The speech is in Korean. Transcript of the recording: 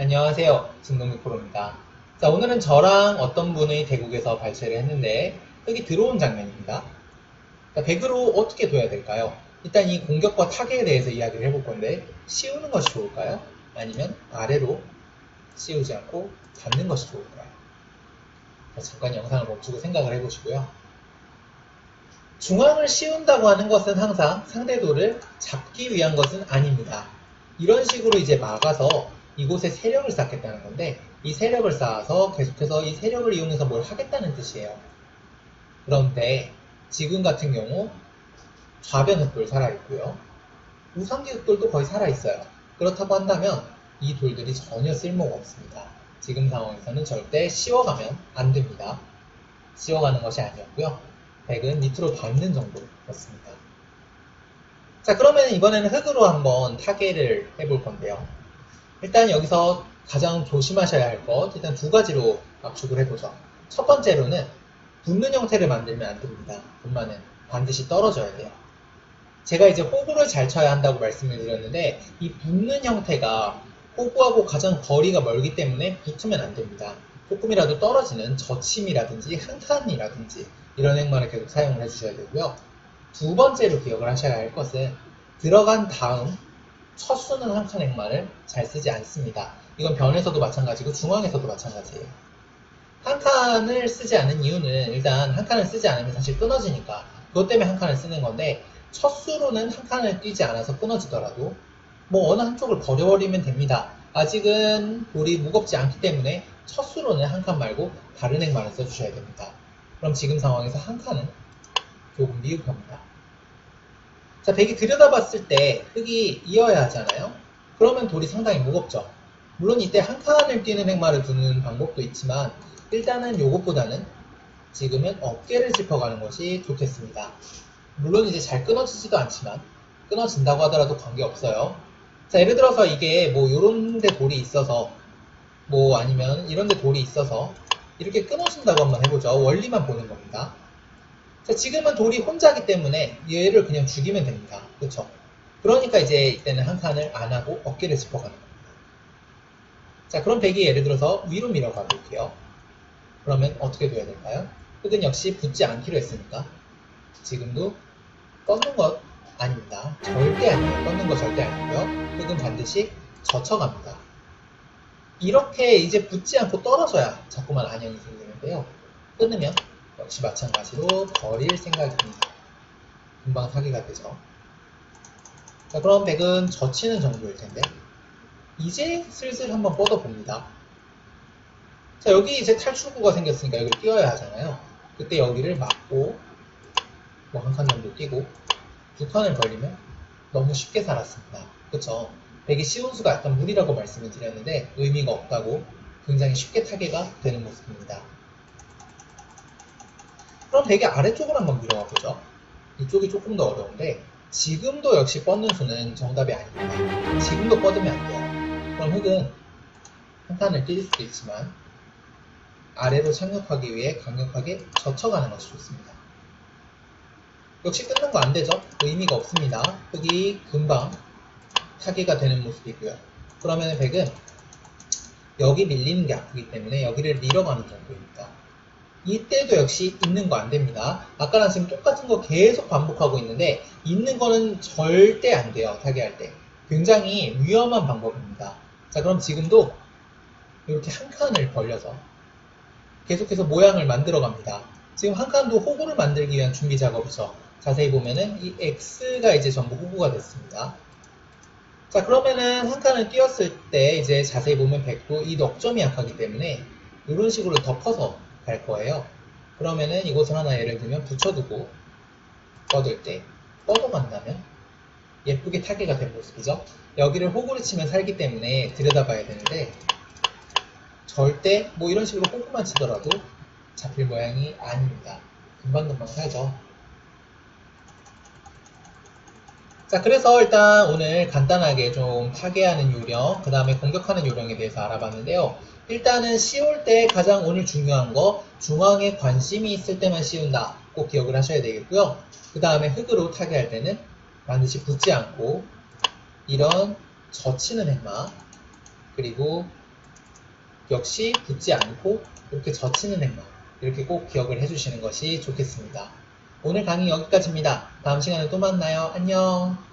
안녕하세요. 진동미 프로입니다. 자, 오늘은 저랑 어떤 분의 대국에서 발췌를 했는데 흙이 들어온 장면입니다. 자, 백으로 어떻게 둬야 될까요? 일단 이 공격과 타격에 대해서 이야기를 해볼 건데 씌우는 것이 좋을까요? 아니면 아래로 씌우지 않고 닿는 것이 좋을까요? 자, 잠깐 영상을 멈추고 생각을 해보시고요. 중앙을 씌운다고 하는 것은 항상 상대도를 잡기 위한 것은 아닙니다. 이런 식으로 이제 막아서 이곳에 세력을 쌓겠다는 건데 이 세력을 쌓아서 계속해서 이 세력을 이용해서 뭘 하겠다는 뜻이에요. 그런데 지금 같은 경우 좌변 흑돌 살아있고요. 우상기 흑돌도 거의 살아있어요. 그렇다고 한다면 이 돌들이 전혀 쓸모가 없습니다. 지금 상황에서는 절대 씌워가면 안 됩니다. 씌워가는 것이 아니었고요. 백은 밑으로 닿는 정도였습니다. 자 그러면 이번에는 흙으로 한번 타개를 해볼 건데요. 일단 여기서 가장 조심하셔야 할 것 일단 두 가지로 압축을 해보죠. 첫 번째로는 붙는 형태를 만들면 안 됩니다. 분만은 반드시 떨어져야 돼요. 제가 이제 호구를 잘 쳐야 한다고 말씀을 드렸는데 이 붙는 형태가 호구하고 가장 거리가 멀기 때문에 붙으면 안 됩니다. 조금이라도 떨어지는 저침이라든지 한칸이라든지 이런 행만을 계속 사용을 해주셔야 되고요. 두 번째로 기억을 하셔야 할 것은 들어간 다음 첫 수는 한칸 행만을 잘 쓰지 않습니다. 이건 변에서도 마찬가지고 중앙에서도 마찬가지예요. 한 칸을 쓰지 않은 이유는 일단 한 칸을 쓰지 않으면 사실 끊어지니까 그것 때문에 한 칸을 쓰는 건데 첫 수로는 한 칸을 뛰지 않아서 끊어지더라도 뭐 어느 한쪽을 버려버리면 됩니다. 아직은 볼이 무겁지 않기 때문에 첫 수로는 한 칸 말고 다른 행만을 써주셔야 됩니다. 그럼 지금 상황에서 한 칸은 조금 미흡합니다. 자, 백이 들여다봤을 때 흙이 이어야 하잖아요. 그러면 돌이 상당히 무겁죠. 물론 이때 한 칸을 뛰는 행마를 두는 방법도 있지만 일단은 요것보다는 지금은 어깨를 짚어가는 것이 좋겠습니다. 물론 이제 잘 끊어지지도 않지만 끊어진다고 하더라도 관계없어요. 자, 예를 들어서 이게 뭐 요런 데 돌이 있어서 뭐 아니면 이런 데 돌이 있어서 이렇게 끊어진다고 한번 해보죠. 원리만 보는 겁니다. 자, 지금은 돌이 혼자기 때문에 얘를 그냥 죽이면 됩니다. 그렇죠? 그러니까 이제 이때는 한 칸을 안 하고 어깨를 짚어가는 겁니다. 자, 그럼 백이 예를 들어서 위로 밀어 가 볼게요. 그러면 어떻게 돼야 될까요? 흙은 역시 붙지 않기로 했으니까 지금도 꺾는 것 아닙니다. 절대 아니에요. 꺾는 거 절대 아니고요. 흙은 반드시 젖혀갑니다. 이렇게 이제 붙지 않고 떨어져야 자꾸만 안형이 생기는데요. 끊으면 역시 마찬가지로 버릴 생각입니다. 금방 사기가 되죠. 자, 그럼 백은 젖히는 정도일 텐데 이제 슬슬 한번 뻗어봅니다. 자, 여기 이제 탈출구가 생겼으니까 여기를 띄워야 하잖아요. 그때 여기를 막고 뭐 한 칸 정도 띄고 두 칸을 벌리면 너무 쉽게 살았습니다. 그쵸? 백이 쉬운 수가 약간 무리라고 말씀을 드렸는데 의미가 없다고 굉장히 쉽게 타개가 되는 모습입니다. 그럼 백의 아래쪽으로 한번 밀어가 보죠. 이쪽이 조금 더 어려운데 지금도 역시 뻗는 수는 정답이 아닙니다. 지금도 뻗으면 안 돼요. 그럼 흙은 한 칸을 뛸 수도 있지만 아래로 착륙하기 위해 강력하게 젖혀가는 것이 좋습니다. 역시 끊는 거 안 되죠? 의미가 없습니다. 흙이 금방 타개가 되는 모습이고요. 그러면 백은 여기 밀리는 게 아프기 때문에 여기를 밀어가는 정도입니다. 이때도 역시 있는 거 안 됩니다. 아까랑 지금 똑같은 거 계속 반복하고 있는데 있는 거는 절대 안 돼요. 타개할 때. 굉장히 위험한 방법입니다. 자 그럼 지금도 이렇게 한 칸을 벌려서 계속해서 모양을 만들어 갑니다. 지금 한 칸도 호구를 만들기 위한 준비 작업이죠. 자세히 보면은 이 X가 이제 전부 호구가 됐습니다. 자 그러면은 한 칸을 띄웠을 때 이제 자세히 보면 100도 이 넉점이 약하기 때문에 이런 식으로 덮어서 갈 거예요. 그러면은 이곳을 하나 예를 들면 붙여두고 뻗을 때 뻗어간다면 예쁘게 타개가 된 모습이죠. 여기를 호구를 치면 살기 때문에 들여다봐야 되는데 절대 뭐 이런 식으로 호구만 치더라도 잡힐 모양이 아닙니다. 금방금방 살죠. 자, 그래서 일단 오늘 간단하게 좀 파괴하는 요령, 그 다음에 공격하는 요령에 대해서 알아봤는데요. 일단은 씌울 때 가장 오늘 중요한 거, 중앙에 관심이 있을 때만 씌운다. 꼭 기억을 하셔야 되겠고요. 그 다음에 흙으로 타개할 때는 반드시 붙지 않고, 이런 젖히는 행마, 그리고 역시 붙지 않고 이렇게 젖히는 행동 이렇게 꼭 기억을 해주시는 것이 좋겠습니다. 오늘 강의 여기까지입니다. 다음 시간에 또 만나요. 안녕.